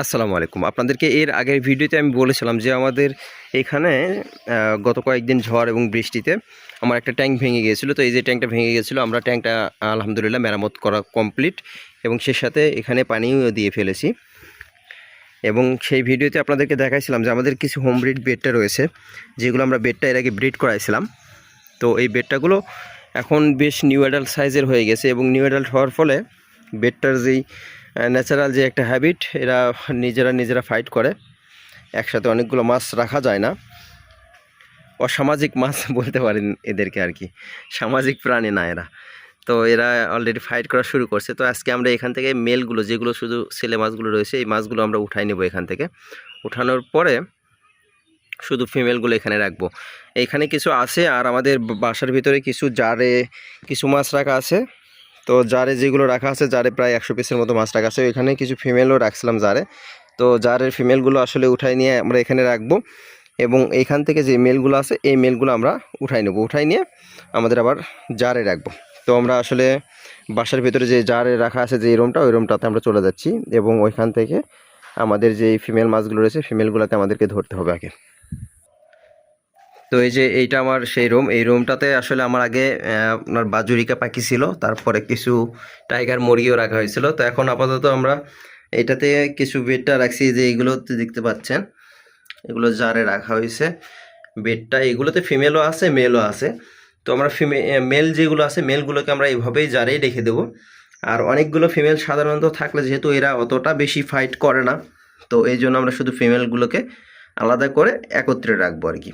আসসালামু আলাইকুম। আপনাদেরকে এর আগের ভিডিওতে আমি বলেছিলাম যে আমাদের এখানে গত কয়েকদিন ঝড় এবং বৃষ্টিতে আমার একটা ট্যাঙ্ক ভেঙে গিয়েছিল। তো এই যে ট্যাঙ্কটা ভেঙে গিয়েছিল, আমরা ট্যাঙ্কটা আলহামদুলিল্লাহ মেরামত করা কমপ্লিট এবং সে সাথে এখানে পানিও দিয়ে ফেলেছি। এবং সেই ভিডিওতে আপনাদেরকে দেখাইছিলাম যে আমাদের কিছু হোম ব্রিড বেডটা রয়েছে, যেগুলো আমরা বেডটা এর আগে ব্রিড করাইছিলাম। তো এই বেডটাগুলো এখন বেশ নিউ অ্যাডাল্ট সাইজের হয়ে গেছে এবং নিউ অ্যাডাল্ট হওয়ার ফলে বেডটার যেই ন্যাচারাল যে একটা হ্যাবিট এরা নিজেরা নিজেরা ফাইট করে। একসাথে অনেকগুলো মাছ রাখা যায় না। অসামাজিক মাছ বলতে পারেন এদেরকে আর কি। সামাজিক প্রাণী না এরা। তো এরা অলরেডি ফাইট করা শুরু করছে। তো আজকে আমরা এখান থেকে মেলগুলো, যেগুলো শুধু ছেলে মাছগুলো রয়েছে, এই মাছগুলো আমরা উঠাই নেব এখান থেকে। উঠানোর পরে শুধু ফিমেলগুলো এখানে রাখব। এইখানে কিছু আছে আর আমাদের বাসার ভিতরে কিছু জারে, কিছু মাছ রাখা আছে। তো জারে যেগুলো রাখা আছে, জারে প্রায় একশো পিসের মতো মাছ রাখা আছে। এখানে কিছু ফিমেলও রাখছিলাম জারে। তো জারের ফিমেলগুলো আসলে উঠাই নিয়ে আমরা এখানে রাখব এবং এখান থেকে যে মেলগুলো আছে, এই মেলগুলো আমরা উঠাই নেব। উঠাই নিয়ে আমাদের আবার জারে রাখব। তো আমরা আসলে বাসার ভিতরে যে জারে রাখা আছে, যে রুমটা ওই রুমটাতে আমরা চলে যাচ্ছি এবং ওইখান থেকে আমাদের যে ফিমেল মাছগুলো রয়েছে ফিমেলগুলোকে আমাদেরকে ধরতে হবে আগে। তো এই যে এইটা আমার সেই রুম এই রুমটাতে আসলে আমার আগে আপনার বাজুরিকা পাখি ছিল, তারপরে কিছু টাইগার মুরগিও রাখা হয়েছিল। তো এখন আপাতত আমরা এটাতে কিছু বেডটা রাখছি যে এইগুলোতে দেখতে পাচ্ছেন, এগুলো জারে রাখা হয়েছে। বেডটা এগুলোতে ফিমেলও আছে মেলও আছে। তো আমরা ফিমে মেল যেগুলো আছে মেলগুলোকে আমরা এইভাবেই জারেই রেখে দেবো। আর অনেকগুলো ফিমেল সাধারণত থাকলে যেহেতু এরা অতটা বেশি ফাইট করে না, তো এই জন্য আমরা শুধু ফিমেলগুলোকে আলাদা করে একত্রে রাখব আর কি।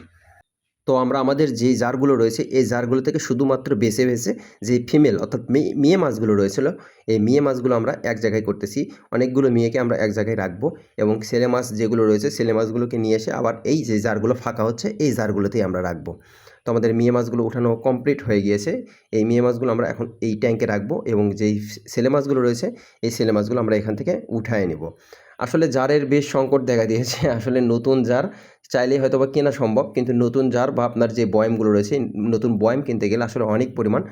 তো আমরা আমাদের যে জারগুলো রয়েছে, এই জারগুলো থেকে শুধুমাত্র বেছে বেছে যে ফিমেল অর্থাৎ মেয়ে মাছগুলো রয়েছিল, এই মেয়ে মাছগুলো আমরা এক জায়গায় করতেছি। অনেকগুলো মেয়েকে আমরা এক জায়গায় রাখব এবং ছেলে মাছ যেগুলো রয়েছে, ছেলে মাছগুলোকে নিয়ে এসে আবার এই যে জারগুলো ফাঁকা হচ্ছে, এই জারগুলোতেই আমরা রাখব। তো আমাদের মেয়ে মাছগুলো উঠানো কমপ্লিট হয়ে গিয়েছে। এই মেয়ে মাছগুলো আমরা এখন এই ট্যাঙ্কে রাখব এবং যেই ছেলে মাছগুলো রয়েছে, এই ছেলে মাছগুলো আমরা এখান থেকে উঠায় নেব। আসলে জারের বেশ সংকট দেখা দিয়েছে। আসলে নতুন জার চাইলেই হয়তো বা কেনা সম্ভব, কিন্তু নতুন জার বা আপনার যে বয়ামগুলো রয়েছে, নতুন বয়াম কিনতে গেলে আসলে অনেক পরিমাণ,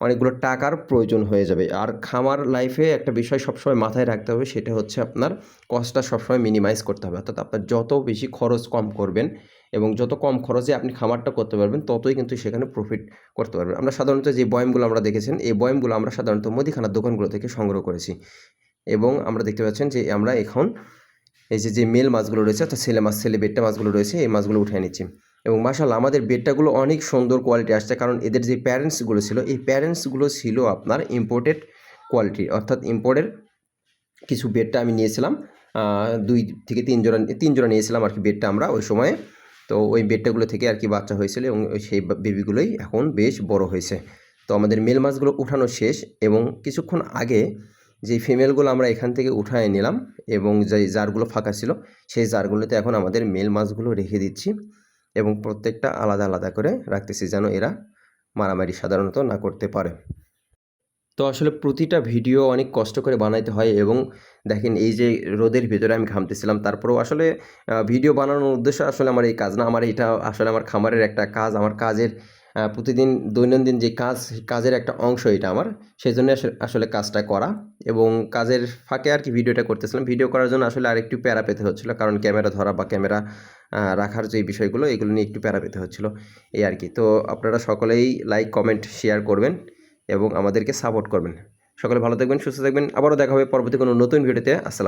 অনেকগুলো টাকার প্রয়োজন হয়ে যাবে। আর খামার লাইফে একটা বিষয় সবসময় মাথায় রাখতে হবে, সেটা হচ্ছে আপনার কস্টটা সবসময় মিনিমাইজ করতে হবে। অর্থাৎ আপনার যত বেশি খরচ কম করবেন এবং যত কম খরচে আপনি খামারটা করতে পারবেন, ততই কিন্তু সেখানে প্রফিট করতে পারবেন। আমরা সাধারণত যে বয়ামগুলো আমরা দেখেছেন, এই বয়ামগুলো আমরা সাধারণত মুদিখানার দোকানগুলো থেকে সংগ্রহ করেছি। এবং আমরা দেখতে পাচ্ছেন যে আমরা এখন এই যে যে মেল মাছগুলো রয়েছে, অর্থাৎ ছেলে মাছ, ছেলে বেডটা মাছগুলো রয়েছে, এই মাছগুলো উঠে নিচ্ছি। এবং মাশাল্লাহ আমাদের বেডটাগুলো অনেক সুন্দর কোয়ালিটি আসছে, কারণ এদের যে প্যারেন্টসগুলো ছিল, এই প্যারেন্টসগুলো ছিল আপনার ইম্পোর্টেড কোয়ালিটি অর্থাৎ ইম্পোর্টের কিছু বেডটা আমি নিয়েছিলাম দুই থেকে তিন জোড়া তিন জোড়া নিয়েছিলাম আর কি বেডটা আমরা ওই সময়ে। তো ওই বেডটাগুলো থেকে আর কি বাচ্চা হয়েছিল এবং সেই বেবিগুলোই এখন বেশ বড় হয়েছে। তো আমাদের মেল মাছগুলো উঠানো শেষ এবং কিছুক্ষণ আগে যে ফিমেলগুলো আমরা এখান থেকে উঠায় নিলাম এবং যে জারগুলো ফাঁকা ছিল, সেই জারগুলোতে এখন আমাদের মেল মাছগুলো রেখে দিচ্ছি এবং প্রত্যেকটা আলাদা আলাদা করে রাখতেছি যেন এরা মারামারি সাধারণত না করতে পারে। তো আসলে প্রতিটা ভিডিও অনেক কষ্ট করে বানাইতে হয় এবং দেখেন এই যে রোদের ভিতরে আমি ঘামতেছিলাম, তারপরেও আসলে ভিডিও বানানোর উদ্দেশ্য আসলে আমার এই কাজ না, আমার এটা আসলে আমার খামারের একটা কাজ, আমার কাজের প্রতিদিন দৈনন্দিন যে কাজ, কাজের একটা অংশ এটা আমার সেই জন্য আসলে কাজটা করা এবং কাজের ফাঁকে আর কি ভিডিওটা করতেছিলাম। ভিডিও করার জন্য আসলে আরেকটু প্যারা পেতে হচ্ছিল, কারণ ক্যামেরা ধরা বা ক্যামেরা রাখার যে বিষয়গুলো, এগুলো নিয়ে একটু প্যারা পেতে হচ্ছিল, এই আর কি। তো আপনারা সকলেই লাইক কমেন্ট শেয়ার করবেন এবং আমাদেরকে সাপোর্ট করবেন। সকলে ভালো থাকবেন, সুস্থ থাকবেন, আবারও দেখা হবে পরবর্তী কোনো নতুন ভিডিওতে আসসালাম